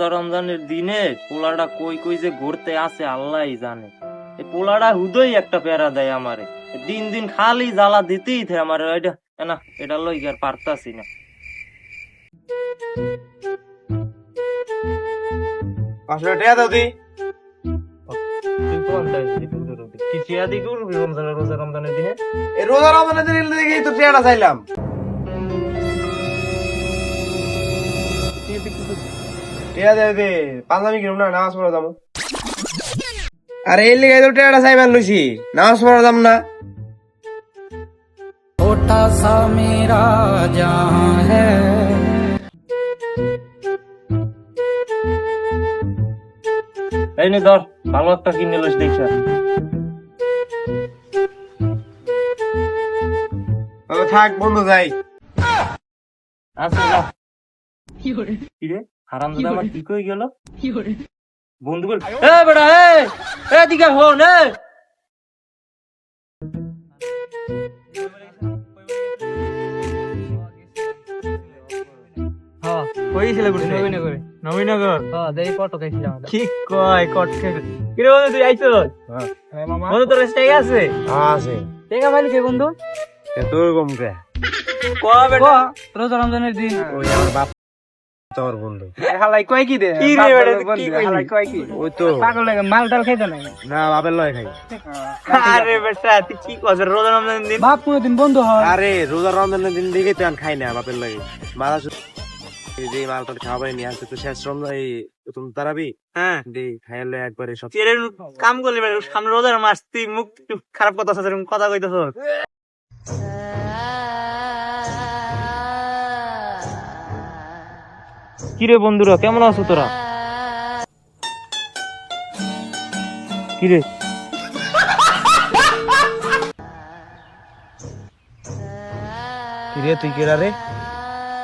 রোজা রমজানের দিনে পোলাটা কই কই যে ঘুরতে আসে আল্লাহই জানে। এই পোলাটা হুদই একটা প্যারা দেয় আমারে। দিন দিন খালি জ্বালা দিতেই থাকে আমার এটা না এটা লই আর পারতাছি না। পাঁচশো টাকা দাও দি। রোজা রমজানের দিনে? রোজা রমজানের দিন দেখি তো টাকাটা চাইলাম। না নামাজ আরে এই লিগাই তো টেয়াটা সাইবার লইছি নামাজ পড়া যাম না। ওটা সা মেরা জাহান হ্যায় এই নে ধর ভালো কিনে দেখছ থাক বন্ধু যাই। আচ্ছা কি রে? হারাম দাদা আমার ঠিক হয়ে গেল? বন্ধু বল এ বেটা এ এদিকে হন এ কইছিল গুটি নবীনগরে। নবীনগর। হ্যাঁ দেই কত খাইছিলাম কি কয় কট খেয়ে কি রে বন্ধু তুই আইছো? হ্যাঁ। মামা। বন্ধু তোর কাছে টাকা আছে? আছে। টেকা পাইলি কে বন্ধু? তোর কম কে কয় বেটা রোজা রমজানের দিন। ওই আমার বাপ তোর বন্ধু। হালাই কয় কি দে? কি রে বেটা কি হালাই কয় কি? ওই তো। পাগল লাগে মাল টাল খাইতো না না লয় খাই। আরে বেটা তুই কি কস? রোজা রমজান দিন বাপ কোনদিন বন্ধু হয়। আরে রোজা রমজানের দিন দেখে তো খাই না বাপের লাগে। মারা যে মাল তোর খাওয়া নিয়ে আসছে তো শেষ রমজান এই তুমি তারাবি। হ্যাঁ। দে খাইলে একবারে সব। কাম করলি সামনে রোজার মাস তুই মুখ একটু খারাপ কথা কথা কইতেছ। কিরে বন্ধুরা কেমন আছো তোরা? কিরে? কিরে তুই কেরা রে?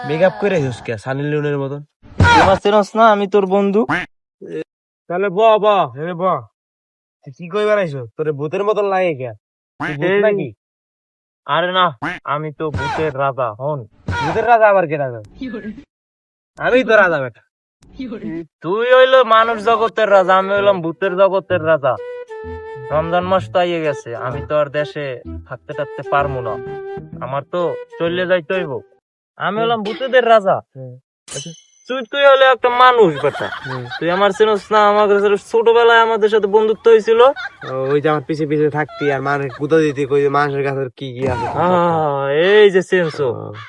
মেকআপ করে আসিস কে? সানি লিওনের মতন? তোমার চেনস না আমি তোর বন্ধু। তাহলে ব ব হে ব। কি কইবার আইছো? তোরে ভূতের মতন লাগে কে? ভূত নাকি? আরে না আমি তো ভূতের রাজা হন। ভূতের রাজা আবার কে রাজা? আমি তো রাজা বেটা। তুই হইল মানুষ জগতের রাজা আমি হইলাম ভূতের জগতের রাজা। রমজান মাস তো আইয়ে গেছে আমি তো আর দেশে থাকতে থাকতে পারব না। আমার তো চলে যাইতে হইব। আমি হলাম ভূতেদের রাজা। আচ্ছা, তুই তুই হলে একটা মানুষ বেটা। তুই আমার চিনস না আমার কাছে ছোটবেলায় আমাদের সাথে বন্ধুত্ব হয়েছিল ওই যে আমার পিছে পিছে থাকতি আর মানুষ গুতা দিতে কই যে মানুষের কাছে কি কি আছে। এই যে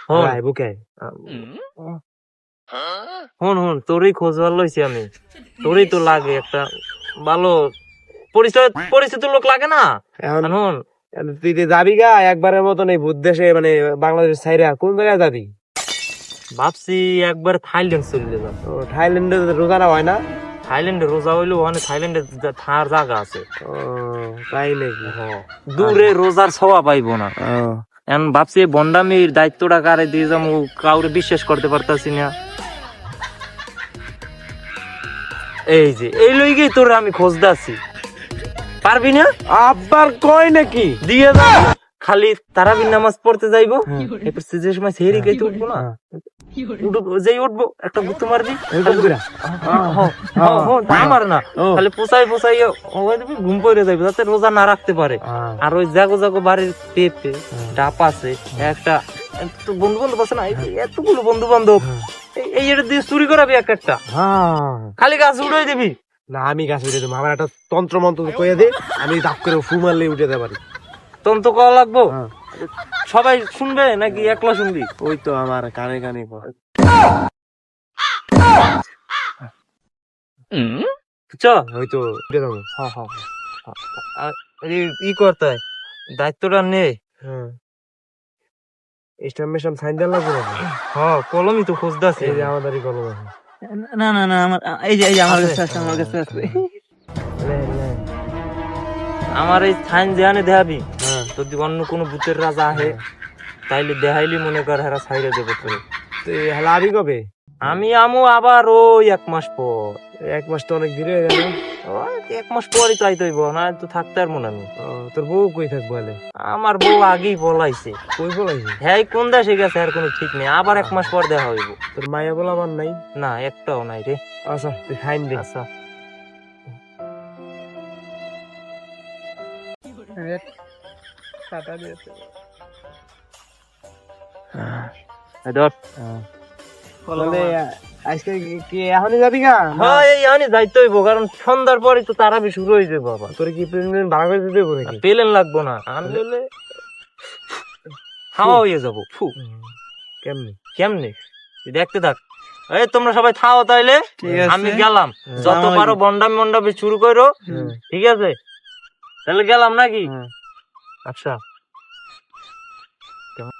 হন। ভাই বুকে। হন হন তোরই খোঁজবার লইছি আমি। তোরই তো লাগে একটা ভালো পরিচয় পরিচিত লোক লাগে না? এখন হন তুই যাবি গা একবারের মতন এই ভূত দেশে মানে বাংলাদেশ সাইরা কোন জায়গায় যাবি? ভাবছি একবার থাইল্যান্ড চলে যাব। থাইল্যান্ডে তো রোজারা হয় না? থাইল্যান্ডে রোজা হইল ওখানে থাইল্যান্ডে থার জায়গা আছে। তাই নাকি? দূরে রোজার ছোঁয়া পাইবো না। এখন ভাবছি বন্ডামির দায়িত্বটা কারে দিয়ে যাব কাউরে বিশ্বাস করতে পারতাছি না। এই যে এই লইগেই তোর আমি খোঁজদাছি পারবি না? আবার কয় নাকি? দিয়ে যা খালি তারাবির নামাজ পড়তে যাইবো। এরপর যে সময় সেহরি খাইতে উঠবো না উঠবো যেই উঠবো একটা গুতো মারবি। আমার না খালি পোসাই পোসাই ঘুম পড়ে যাইবে যাতে রোজা না রাখতে পারে। আর ওই জাগো জাগো বাড়ির পেঁপে ডাপ আছে একটা বন্ধু বান্ধব আছে না এতগুলো বন্ধু বান্ধব এই এটা দিয়ে চুরি করাবি এক একটা। হ্যাঁ। খালি গাছ উড়াই দিবি। না আমি গাছ উঠে দেবো আমার একটা তন্ত্র মন্ত্র কয়ে দে আমি দাপ করে ফু মারলে উঠে পারি তখন তো করা লাগবো। হ্যাঁ। সবাই শুনবে নাকি একলা শুনবি? ওই তো আমার কানে কানে ওই তো ই করতে দায়িত্বটা নে। হ্যাঁ। স্টাম্প সাইন দেওয়া লাগবে হ্যাঁ কলমই তো খুঁজতেছে। এই যে আমাদের কলম আছে। না না না আমার এই যে এই যে আমার কাছে আছে আমার কাছে আছে। লে, লে। আমার এই সাইন দেহানে দেখাবি। যদি অন্য কোনো ভূতের রাজা আহে তাইলে দেখাইলি মনে কর হেরা ছাইরে দেবে তোরে। তো হেলা আবি কবে? আমি আমু আবার ওই এক মাস পর। এক মাস তো অনেক হয়ে গেল। এক মাস পরই পরে চাই তৈব না তো থাকতে আর মনে আমি। তোর বউ কই থাকব বলে আমার বউ আগেই বলাইছে কই বলাইছি হ্যাঁ কোন দেশে গেছে আর কোনো ঠিক নেই। আবার এক মাস পর দেখা হইব। তোর মায়া বলা আমার নাই? না একটাও নাই রে। আচ্ছা তুই ফাইন দে। আচ্ছা। এই ধর। আজকে কি- কি এখনই যাবি গা? হ্যাঁ এই আমি যাইতে হইব কারণ সন্ধ্যার পরে তো তারাবি শুরু হয়ে যাবে বাবা। তোর কি প্রেগনেন্ট ভাড়া করে দিতে পারে পেলেন লাগবো না আনলে হাওয়া হয়ে যাব ফু। কেমনি? কেমনে? দেখতে থাক। এই তোমরা সবাই থাও তাইলে। আমি গেলাম। যত পারো বন্ডামি মন্ডামি শুরু করো। ঠিক আছে? তাহলে গেলাম নাকি? আচ্ছা। কেমন?